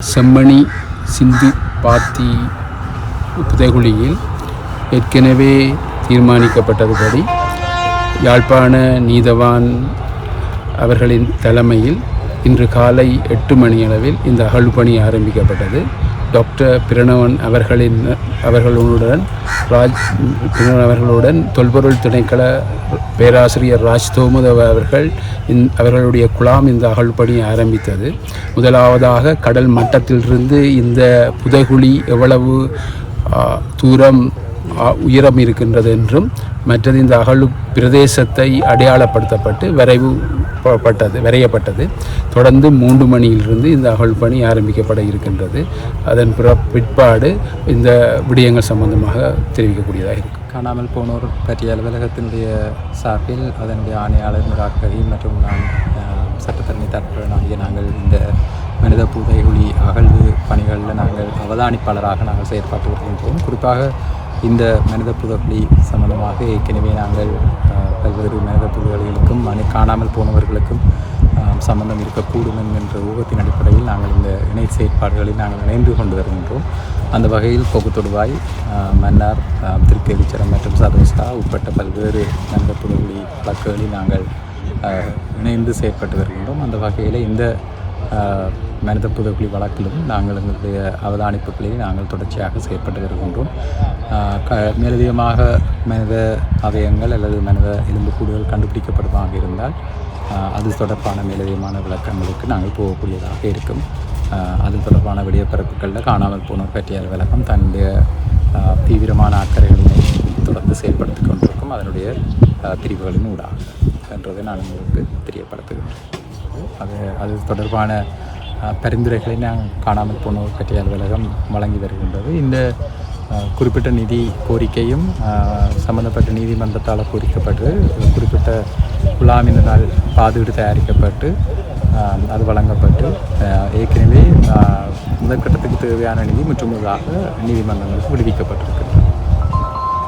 செம்மணி சிந்து பாத்தி புதைகுழியில் ஏற்கனவே தீர்மானிக்கப்பட்டதுபடி யாழ்ப்பாண நீதவான் அவர்களின் தலைமையில் இன்று காலை எட்டு மணியளவில் இந்த அகழ்பணி ஆரம்பிக்கப்பட்டது. டாக்டர் பிரணவன் அவர்களின் அவர்களுடன் ராஜ் பிரணவன் அவர்களுடன் தொல்பொருள் திணைக்கள பேராசிரியர் ராஜ் தோமுதவ அவர்கள் இந் அவர்களுடைய குழாம் இந்த அகழ்பணியை ஆரம்பித்தது. முதலாவதாக கடல் மட்டத்திலிருந்து இந்த புதைகுழி எவ்வளவு தூரம் உயரம் இருக்கின்றது என்றும் மற்றது இந்த அகழ் பிரதேசத்தை அடையாளப்படுத்தப்பட்டு வரைவு பட்டது விரையப்பட்டது. தொடர்ந்து மூன்று மணியிலிருந்து இந்த அகழ்பணி ஆரம்பிக்கப்பட இருக்கின்றது. அதன் பிற பிற்பாடு இந்த விடயங்கள் சம்பந்தமாக தெரிவிக்கக்கூடியதாக இருக்கும். காணாமல் போனோர் பற்றிய அலுவலகத்தினுடைய சார்பில் அதனுடைய ஆணையாளர் நிராகரி மற்றும் நான் சட்டத்தரணி தரப்புடன் ஆகிய நாங்கள் இந்த மனித பூதை ஒளி அகழ்வு பணிகளில் நாங்கள் அவதானிப்பாளராக நாங்கள் செயற்பட்டு வருகின்றோம். குறிப்பாக இந்த மனித புதைகுழி சம்பந்தமாக ஏற்கனவே நாங்கள் பல்வேறு மனித அணி காணாமல் போனவர்களுக்கும் சம்பந்தம் இருக்கக்கூடும் என்கின்ற ஊகத்தின் அடிப்படையில் நாங்கள் இந்த இணை செயற்பாடுகளில் நாங்கள் இணைந்து கொண்டு வருகின்றோம். அந்த வகையில் கொகுத்தொடுவாய் மன்னார் திருக்கேவிச்சரம் மற்றும் சதோஸ்தா உட்பட்ட பல்வேறு மனித புதைகுழி வழக்குகளில் நாங்கள் இணைந்து செயற்பட்டு வருகின்றோம். அந்த வகையில் இந்த மனித புதைக்குழி வழக்கிலும் நாங்கள் எங்களுடைய அவதானிப்புகளில் நாங்கள் தொடர்ச்சியாக செயற்பட்டு வருகின்றோம். க மேலதிகமாக மனித அவயங்கள் அல்லது மனித எலும்புக்கூடுகள் கண்டுபிடிக்கப்படுவதாக இருந்தால் அது தொடர்பான மேலதிகமான விளக்கங்களுக்கு நாங்கள் போகக்கூடியதாக இருக்கும். அது தொடர்பான விடியப்பரப்புகளில் காணாமல் போனோர் பற்றிய விளக்கம் தன்னுடைய தீவிரமான அக்கறைகளை தொடர்ந்து செயல்படுத்தி கொண்டிருக்கும் அதனுடைய பிரிவுகளின் ஊடாக. என்றதை நான் உங்களுக்கு இருக்குது அது அது தொடர்பான பரிந்துரைகளை நாங்கள் காணாமல் போனோர் பற்றிய அலுவலகம் வழங்கி வருகின்றது. இந்த குறிப்பிட்ட நிதி கோரிக்கையும் சம்பந்தப்பட்ட நீதிமன்றத்தால் கோரிக்கப்பட்டு குறிப்பிட்ட குழாமினால் பாதுகாடு தயாரிக்கப்பட்டு அது வழங்கப்பட்டு ஏற்கனவே முதற்கட்டத்துக்கு தேவையான நிதி முற்றுமுழுதாக நீதிமன்றங்களுக்கு விடுவிக்கப்பட்டிருக்கு.